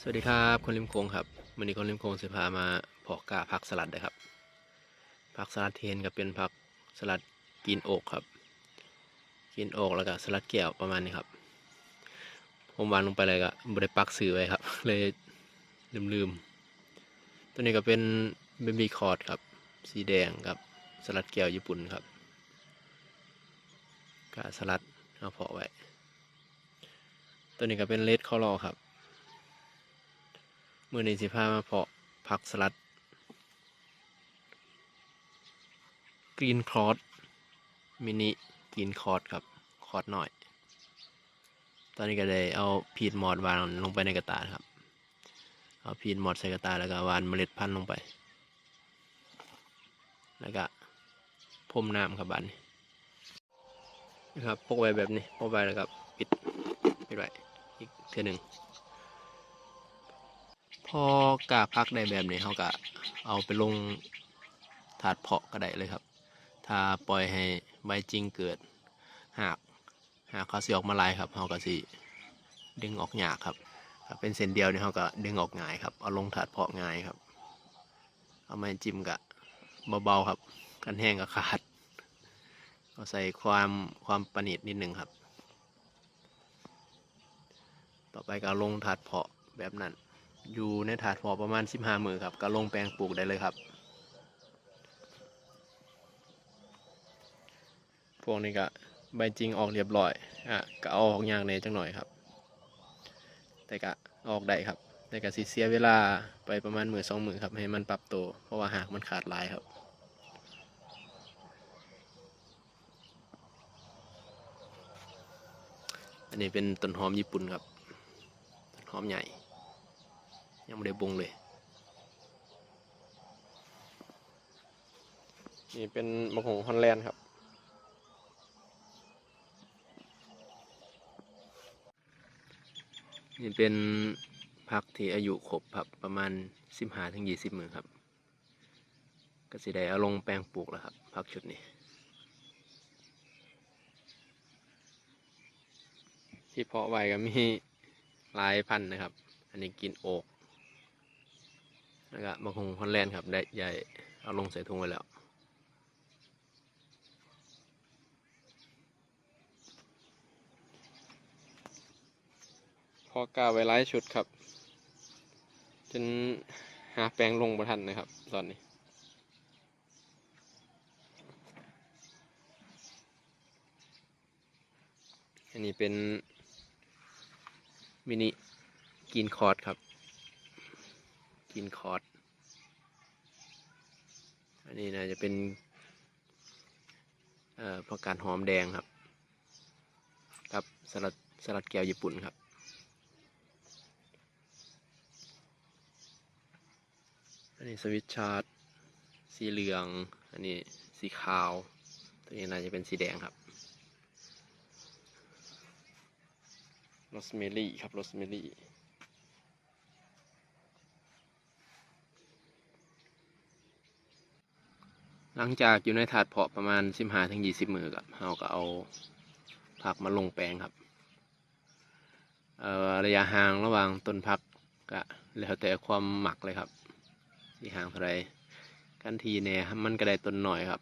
สวัสดีครับคนริมโค้งครับวันนี้คนริมโค้งสิพามาเพาะกาผักสลัดนะครับผักสลัดเทนกับเป็นผักสลัดกินโอกครับ กินโอกแล้วก็สลัดแก้วประมาณนี้ครับผมวางลงไปเลยก็บริปักสื่อไว้ครับ เลยลืมลืมๆตัวนี้ก็เป็นเบบีคอร์ดครับ สีแดงกับสลัดแก้วญี่ปุ่นครับกาสลัดเอาเพาะไว้ ตัวนี้ก็เป็นเลดคอรอครับ มือในสิพามาเพาะผักสลัด กรีนคอร์ดมินิกรีนคอร์ดครับ คอร์ดหน่อย ตอนนี้ก็ได้เอาพีดมอดวางลงไปในกระตาครับ เอาพีดมอดใส่กระตาแล้วก็หวานเมล็ดพันธุ์ลงไป แล้วก็พรมน้ำครับบันนะครับพกไว้แบบนี้พกไว้แล้วก็ปิดปิดไว้อีกเท่าหนึ่ง พอกาพักได้แบบนี้เขาก็เอาไปลงถาดเพาะก็ได้เลยครับ ถ้าปล่อยให้ใบจริงเกิดหากหากเขาสิออกมาลายครับเขาก็สิดึงออกหยากครับถ้าเป็นเส้นเดียวนี่เขาก็ดึงออกง่ายครับ เอาลงถาดเพาะง่ายครับ เอาม้จิ้มกะเบาๆครับ กันแห้งก็ขาดเอาใส่ความความประณีตนิดหนึ่งครับ ต่อไปก็ลงถาดเพาะแบบนั้น อยู่ในถาดพอประมาณ 15มือครับ ก็ลงแปลงปลูกได้เลยครับ พวกนี้ก็ใบจริงออกเรียบร้อย อะก็เอาออกอย่างในจังหน่อยครับ แต่ก็ออกได้ครับ แต่ก็สิเสียเวลาไปประมาณมือสองมือครับ ให้มันปรับตัว เพราะว่าหากมันขาดลายครับอันนี้เป็นต้นหอมญี่ปุ่นครับ ต้นหอมใหญ่ ยังไม่ได้บงเลย นี่เป็นมะฮงฮอนแลนด์ครับ นี่เป็นพักที่อายุครบครับประมาณสิบห้าถึงยี่สิบมือครับ ก็สิได้เอาลงแปลงปลูกแล้วครับพักชุดนี้ที่เพาะไว้ก็มีหลายพันธุ์นะครับ อันนี้กินโอก แล้วก็มะฮงฮอนแลนด์ครับได้ใหญ่เอาลงใส่ถุงไว้แล้วพอกาไว้ไล่ชุดครับ จนหาแปลงลงประทันนะครับ ตอนนี้ อันนี้เป็น มินิกินคอร์ดครับ กินคอร์ดอันนี้น่าจะเป็นอ่อผักกาดหอมแดงครับ กับสลัดสลัดแก้วญี่ปุ่นครับอันนี้สวิตชาร์ดสีเหลือง อันนี้สีขาว ตัวนี้น่าจะเป็นสีแดงครับโรสเมลี่ครับโรสเมลี่ หลังจากอยู่ในถาดเพาะประมาณสิบห้าถึงยี่สิบมือครับเราก็เอาผักมาลงแปลงครับระยะห่างระหว่างต้นผักก็แล้วแต่ความหมักเลยครับ ที่ห่างเท่าไรกันทีเนี่ยมันก็ได้ต้นหน่อยครับ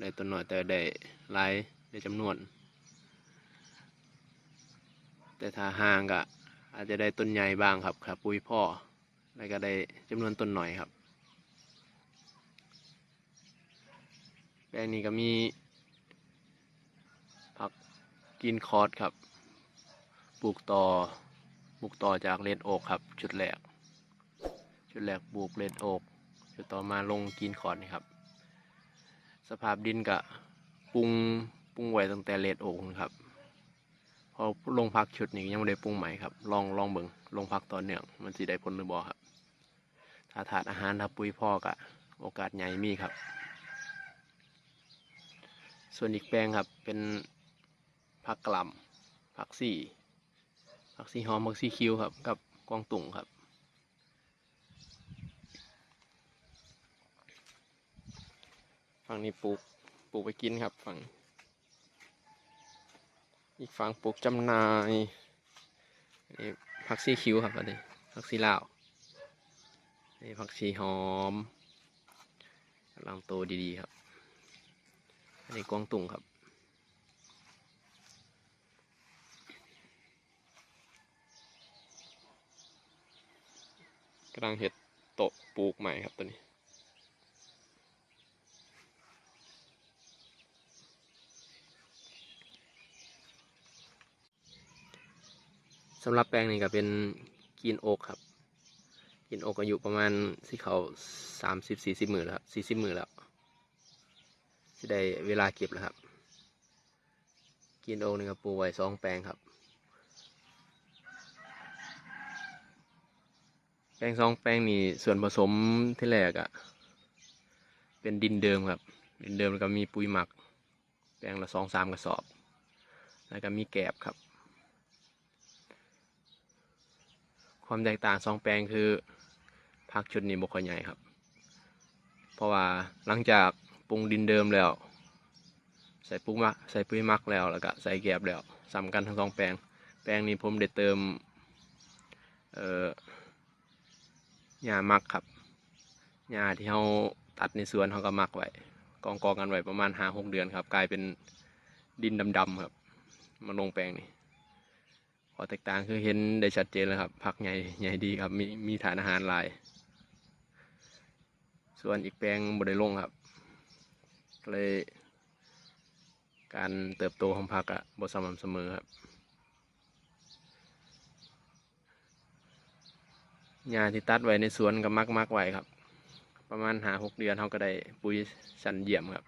ได้ต้นหน่อยแต่ได้หลายได้จำนวน แต่ถ้าห่างก็อาจจะได้ต้นใหญ่บ้างครับครับ ปุยพ่อแล้วก็ได้จำนวนต้นหน่อยครับ แปลงนี้ก็มีผักกินคอร์สครับ ปลูกต่อ ปลูกต่อจากเลดโอกครับ ชุดแรก ชุดแรกปลูกเลดโอกชุดต่อมาลงกินคอร์สนี่ครับ สภาพดินก็ปรุงปรุงไว้ตั้งแต่เลดโอกนะครับ พอลงพักชุดนี้ยังไม่ได้ปรุงใหม่ครับ ลองลองเบิ่งลงพักต่อเนื่องมันสิได้ผลหรือบ่ครับ ถ้าถาดอาหารถ้าปุ๋ยพ่อกะโอกาสใหญ่มีครับ ส่วนอีกแปลงครับเป็นผักกล่ำผักซี่ผักซี่หอมผักซี่คิ้วครับ กับกวางตุ่งครับ ฝั่งนี้ปลูกปลูกไปกินครับฝั่ง อีกฝั่งปลูกจำนายนนี้ผักชีคิ้วครับอันนี้ผักชีลาวนี่ผักชีหอมกำลังโตดีๆครับ อันนี้กวางตุงครับ กำลังเห็ดโตะปลูกใหม่ครับตัวนี้ สำหรับแปลงนี้ก็เป็นกินโอกครับกินโอกอายุประมาณสิเขาสามสิบสี่สิบหมื่นแล้วครับสี่สิบหมื่นแล้ว ได้เวลาเก็บแล้วครับ กินโอกนี่ก็ปลูกไว้สองแปลงครับ แปลงสองแปลงนี่ส่วนผสมที่แรกอะเป็นดินเดิมครับ ดินเดิมแล้วก็มีปุ๋ยหมัก แปลงละสองสามกระสอบ แล้วก็มีแกบครับ ความแตกต่างสองแปลงคือพักชุดนี้บกค่อยใหญ่ครับ เพราะว่าหลังจาก ปรุงดินเดิมแล้ว ใส่ปุ๋ยมักใส่ปุ๋ยมักแล้วแล้วก็ใส่แกบแล้วสำกันทั้งสองแปลง แปลงนี้ผมได้เติมเอ่อหญ้ามักครับหญ้าที่เราตัดในสวนเขาก็มักไว้กองกองกันไว้ประมาณห้าหกเดือนครับ กลายเป็นดินดำๆครับมาลงแปลงนี้ขอแตกต่างคือเห็นได้ชัดเจนเลยครับผักใหญ่ใหญ่ดีครับมีมีฐานอาหารหลาย ส่วนอีกแปลงบดไดลงครับ เลยการเติบโตของผักอะบสม่ำเสมอครับหญ้าที่ตัดไว้ในสวนก็มักมักไว้ครับ ประมาณหาหกเดือนเขาก็ได้ปุ๋ยสันเยี่ยมครับ